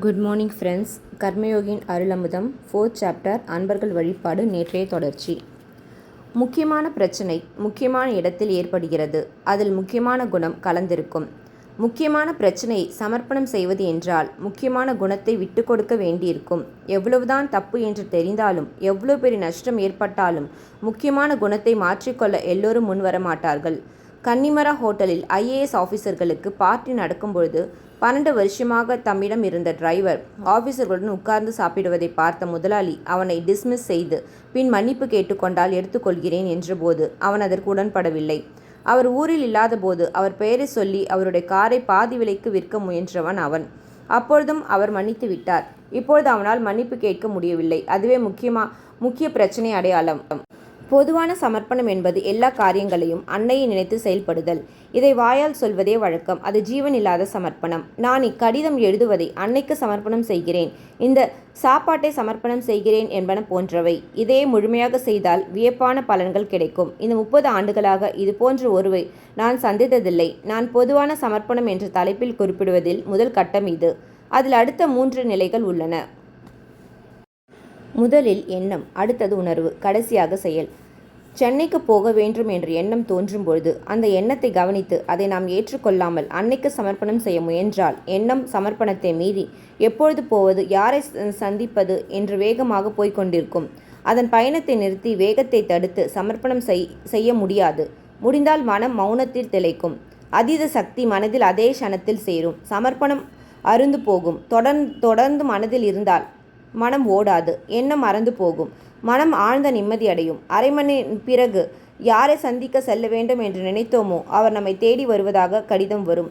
Good morning friends. கர்மயோகின் அருளமுதம் fourth chapter அன்பர்கள் வழிபாடு நேற்றைய தொடர்ச்சி. முக்கியமான பிரச்சனை முக்கியமான இடத்தில் ஏற்படுகிறது. அதில் முக்கியமான குணம் கலந்திருக்கும். முக்கியமான பிரச்சனையை சமர்ப்பணம் செய்வது என்றால் முக்கியமான குணத்தை விட்டு கொடுக்க வேண்டியிருக்கும். எவ்வளவுதான் தப்பு என்று தெரிந்தாலும் எவ்வளோ பெரிய நஷ்டம் ஏற்பட்டாலும் முக்கியமான குணத்தை மாற்றிக்கொள்ள எல்லோரும் முன்வரமாட்டார்கள். மாட்டார்கள் கன்னிமரா ஹோட்டலில் ஐஏஎஸ் ஆஃபீஸர்களுக்கு பார்ட்டி நடக்கும்பொழுது பன்னெண்டு வருஷமாக தம்மிடம் இருந்த டிரைவர் ஆஃபீஸர்களுடன் உட்கார்ந்து சாப்பிடுவதை பார்த்த முதலாளி அவனை டிஸ்மிஸ் செய்து பின் மன்னிப்பு கேட்டுக்கொண்டால் எடுத்துக்கொள்கிறேன் என்றபோது அவன் அதற்கு உடன்படவில்லை. அவர் ஊரில் இல்லாதபோது அவர் பெயரை சொல்லி அவருடைய காரை பாதி விலைக்கு விற்க முயன்றவன் அவன். அப்பொழுதும் அவர் மன்னித்து விட்டார். இப்பொழுது அவனால் மன்னிப்பு கேட்க முடியவில்லை. அதுவே முக்கியமா முக்கிய பிரச்சனை அடையாளம். பொதுவான சமர்ப்பணம் என்பது எல்லா காரியங்களையும் அன்னையை நினைத்து செயல்படுதல். இதை வாயால் சொல்வதே வழக்கம். அது ஜீவன் இல்லாத சமர்ப்பணம். நான் இக்கடிதம் எழுதுவதை அன்னைக்கு சமர்ப்பணம் செய்கிறேன். இந்த சாப்பாட்டை சமர்ப்பணம் செய்கிறேன் என்பன போன்றவை. இதே முழுமையாக செய்தால் வியப்பான பலன்கள் கிடைக்கும். இந்த முப்பது ஆண்டுகளாக இது போன்ற ஒருவை நான் சந்தித்ததில்லை. நான் பொதுவான சமர்ப்பணம் என்ற தலைப்பில் குறிப்பிடுவதில் முதல் கட்டம் இது. அதில் அடுத்த மூன்று நிலைகள் உள்ளன. முதலில் எண்ணம் அடுத்தது உணர்வு கடைசியாக செயல். சென்னைக்கு போக வேண்டும் என்ற எண்ணம் தோன்றும் பொழுது அந்த எண்ணத்தை கவனித்து அதை நாம் ஏற்றுக்கொள்ளாமல் அன்னைக்கு சமர்ப்பணம் செய்ய முயன்றால் எண்ணம் சமர்ப்பணத்தை மீறி எப்பொழுது போவது யாரை சந்திப்பது என்று வேகமாக போய்கொண்டிருக்கும் அதன் பயணத்தை நிறுத்தி வேகத்தை தடுத்து சமர்ப்பணம் செய்ய முடியாது. முடிந்தால் மனம் மௌனத்தில் திளைக்கும். அதீத சக்தி மனதில் அதே க்ஷணத்தில் சேரும். சமர்ப்பணம் அருந்து போகும். தொடர்ந்து தொடர்ந்து மனதில் இருந்தால் மனம் ஓடாது. எண்ணம் மறந்து போகும்? மனம் ஆழ்ந்த நிம்மதி அடையும். அரை மணி பிறகு யாரை சந்திக்க செல்ல வேண்டும் என்று நினைத்தோமோ அவர் நம்மை தேடி வருவதாக கடிதம் வரும்.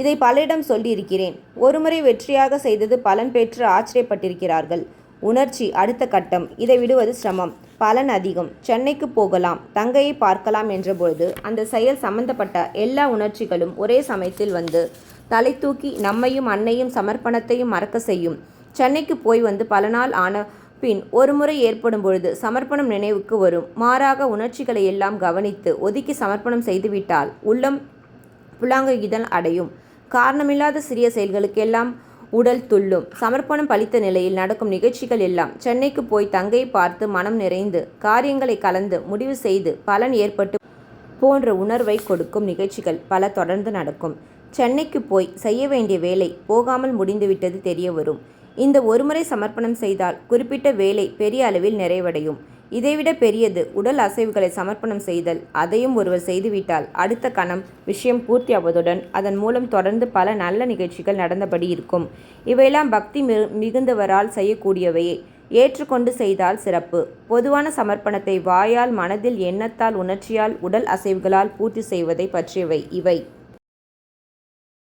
இதை பலரிடம் சொல்லியிருக்கிறேன். ஒருமுறை வெற்றியாக செய்தது பலன் பெற்று ஆச்சரியப்பட்டிருக்கிறார்கள். உணர்ச்சி அடுத்த கட்டம். இதை விடுவது சிரமம். பலன் அதிகம். சென்னைக்கு போகலாம். தங்கையை பார்க்கலாம் என்றபொழுது அந்த செயல் சம்பந்தப்பட்ட எல்லா உணர்ச்சிகளும் ஒரே சமயத்தில் வந்து தலை தூக்கி நம்மையும் அன்னையும் சமர்ப்பணத்தையும் மறக்க செய்யும். சென்னைக்கு போய் வந்து பல நாள் ஆன பின் ஒருமுறை ஏற்படும் பொழுது சமர்ப்பணம் நினைவுக்கு வரும். மாறாக உணர்ச்சிகளை எல்லாம் கவனித்து ஒதுக்கி சமர்ப்பணம் செய்துவிட்டால் உள்ளம் புலாங்குகிதல் அடையும். காரணமில்லாத சிறிய செயல்களுக்கெல்லாம் உடல் துள்ளும். சமர்ப்பணம் பளித்த நிலையில் நடக்கும் நிகழ்ச்சிகள் எல்லாம் சென்னைக்கு போய் தங்கை பார்த்து மனம் நிறைந்து காரியங்களை கலந்து முடிவு செய்து பலன் ஏற்பட்டு போன்ற உணர்வை கொடுக்கும் நிகழ்ச்சிகள் பல தொடர்ந்து நடக்கும். சென்னைக்கு போய் செய்ய வேண்டிய வேலை போகாமல் முடிந்துவிட்டது தெரிய வரும். இந்த ஒருமுறை சமர்ப்பணம் செய்தால் குறிப்பிட்ட வேலை பெரிய அளவில் நிறைவடையும். இதைவிட பெரியது உடல் அசைவுகளை சமர்ப்பணம் செய்தல். அதையும் ஒருவர் செய்துவிட்டால் அடுத்த கணம் விஷயம் பூர்த்தியாவதுடன் அதன் மூலம் தொடர்ந்து பல நல்ல நிகழ்ச்சிகள் நடந்தபடி இருக்கும். இவையெல்லாம் பக்தி மிகுந்தவரால் செய்யக்கூடியவையே. ஏற்றுக்கொண்டு செய்தால் சிறப்பு. பொதுவான சமர்ப்பணத்தை வாயால் மனதில் எண்ணத்தால் உணர்ச்சியால் உடல் அசைவுகளால் பூர்த்தி செய்வதை பற்றியவை இவை.